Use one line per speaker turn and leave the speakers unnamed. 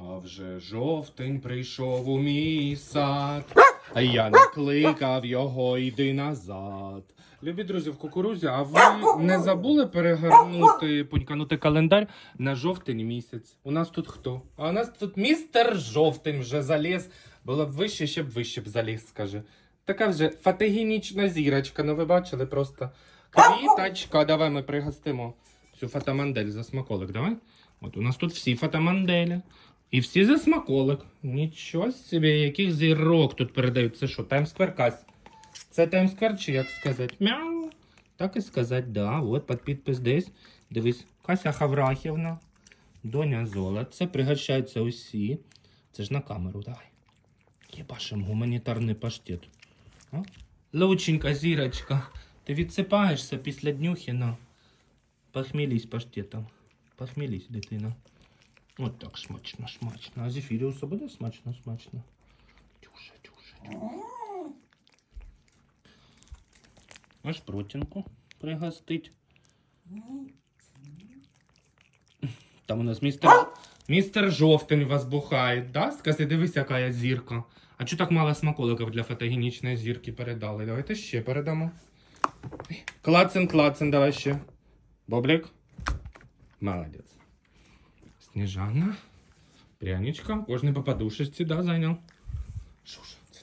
А вже жовтень прийшов у мій сад, а я накликав його йди назад. Любі друзі, в кукурузі, а ви не забули перегорнути, пуньканути календар на жовтень місяць? У нас тут хто? А у нас тут містер жовтень вже заліз. Було б вище, ще б вище б заліз, скаже. Така вже фотогенічна зірочка, ну ви бачили просто. Квіточка, давай ми пригостимо цю фотомандель за смаколик, давай. От у нас тут всі фотоманделі. І всі за смаколик. Нічого собі, яких зірок тут передають. Це що, Таймсквер Кась? Це Таймсквер чи як сказати? Мяу. Так і сказати, да. От під підпис десь. Дивись, Кася Хаврахівна. Доня Золот. Це пригощаються усі. Це ж на камеру, давай. Єбашим гуманітарний паштет. А? Лученька, зірочка. Ти відсипаєшся після днюхи на. Похмілись паштетом. Похмілись, дитина. От так смачно, смачно. А зефіріуса буде смачно, смачно. Тюша, тюша, тюша. Аж протінку пригостить. Там у нас містер, містер жовтень вас бухає, да? Скажи, дивись, яка я зірка. А чого так мало смаколиків для фотогенічної зірки передали? Давайте ще передамо. Клацен, клацен, давай ще. Бублик. Молодець. Снежана. Пряничка. Кожний по подушечці, да, зайняв. Що це?